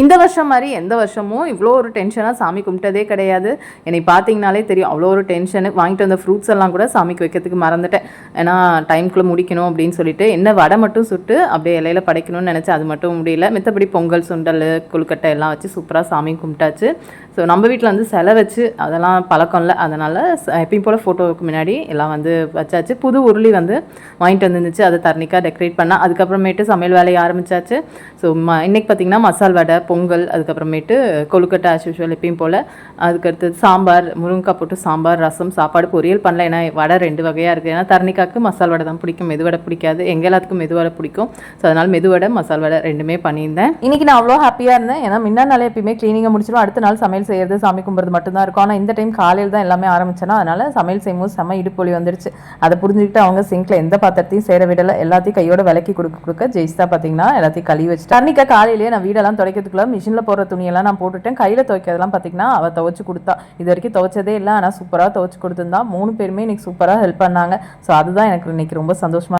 இந்த வருஷம் மாதிரி எந்த வருஷமும் இவ்வளோ ஒரு டென்ஷனாக சாமி கும்பிட்டதே கிடையாது. என்னை பார்த்தீங்கனாலே தெரியும் அவ்வளோ ஒரு டென்ஷனு வாங்கிட்டு வந்த ஃப்ரூட்ஸ் எல்லாம் கூட சாமிக்கு வைக்கிறதுக்கு மறந்துட்டேன். ஏன்னா டைம்குள்ளே முடிக்கணும் அப்படின்னு சொல்லிட்டு என்ன வடை மட்டும் சுட்டு அப்படியே இலையில படைக்கணும்னு நினச்சேன் அது மட்டும் முடியல. மித்தபடி பொங்கல் சுண்டல் கொழுக்கட்டை எல்லாம் வச்சு சூப்பராக சாமி கும்பிட்டாச்சு. ஸோ நம்ம வீட்டில் வந்து சிலை வச்சு அதெல்லாம் பழக்கம் இல்லை. அதனால் ச- எப்பயும் போல் ஃபோட்டோவுக்கு முன்னாடி எல்லாம் வந்து வச்சாச்சு. புது உருளி வந்து வாங்கிட்டு வந்துருந்துச்சு. அதை தரணிக்காக டெக்கரேட் பண்ணால் அதுக்கப்புறமேட்டு சமையல் வேலையை ஆரம்பிச்சாச்சு. ஸோ ம இன்னைக்கு பார்த்தீங்கன்னா மசால் வடை பொங்கல் அதுக்கப்புறமேட்டு கொழுக்கட்டை ஆஸ் யூஷுவல் எப்பயும் போல். அதுக்கடுத்தது சாம்பார் முருங்கைக்காய் போட்டு சாம்பார் ரசம் சாப்பாடு பொரியல் பண்ணல ஏன்னா வடை ரெண்டு வகையாக இருக்குது ஏன்னா தரணிக்காக்கு மசால் வடை தான் பிடிக்கும். மெதுவடை பிடிக்காது. எங்கள் எல்லாத்துக்கும் மெதுவடை பிடிக்கும். ஸோ அதனால் மெதுவடை மசால் வடை ரெண்டுமே பண்ணியிருந்தேன். இன்னைக்கு நான் அவ்வளோ ஹாப்பியாக இருந்தேன். ஏன்னா முன்னா நாள் எப்பயுமே க்ளீனிங்கை முடிச்சிடும் அடுத்த நாள் சமையல் செய்யறது சாமி கும்பிட்றது மட்டும்தான் இருக்கும். ஆனால் இந்த டைம் காலையில் தான் எல்லாமே ஆரம்பிச்சேன்னா அதனால் சமையல் செய்யும்போது செம்ம இடுப்பொலி வந்துருச்சு. அதை புரிஞ்சுக்கிட்டு அவங்க சிங்கில் எந்த பாத்திரத்தையும் சேர விடலை. எல்லாத்தையும் கையோட விலக்கி கொடுக்க கொடுக்க தான் பார்த்தீங்கன்னா எல்லாத்தையும் கழுவி வச்சு தண்ணிக்கா காலையிலேயே நான் வீடெல்லாம் எடுத்துக்கலாம். மிஷினில் போடுற துணியெல்லாம் நான் போட்டுட்டேன். கையில் துவைக்கிறதெல்லாம் பார்த்தீங்கன்னா அவள் துவச்சி கொடுத்தா. இது வரைக்கும் துவைச்சதே இல்லை. ஆனால் சூப்பராக துவைச்சி கொடுத்துருந்தா. மூணு பேருமே இன்னைக்கு சூப்பராக ஹெல்ப் பண்ணாங்க. ஸோ அதுதான் எனக்கு இன்னைக்கு ரொம்ப சந்தோஷமா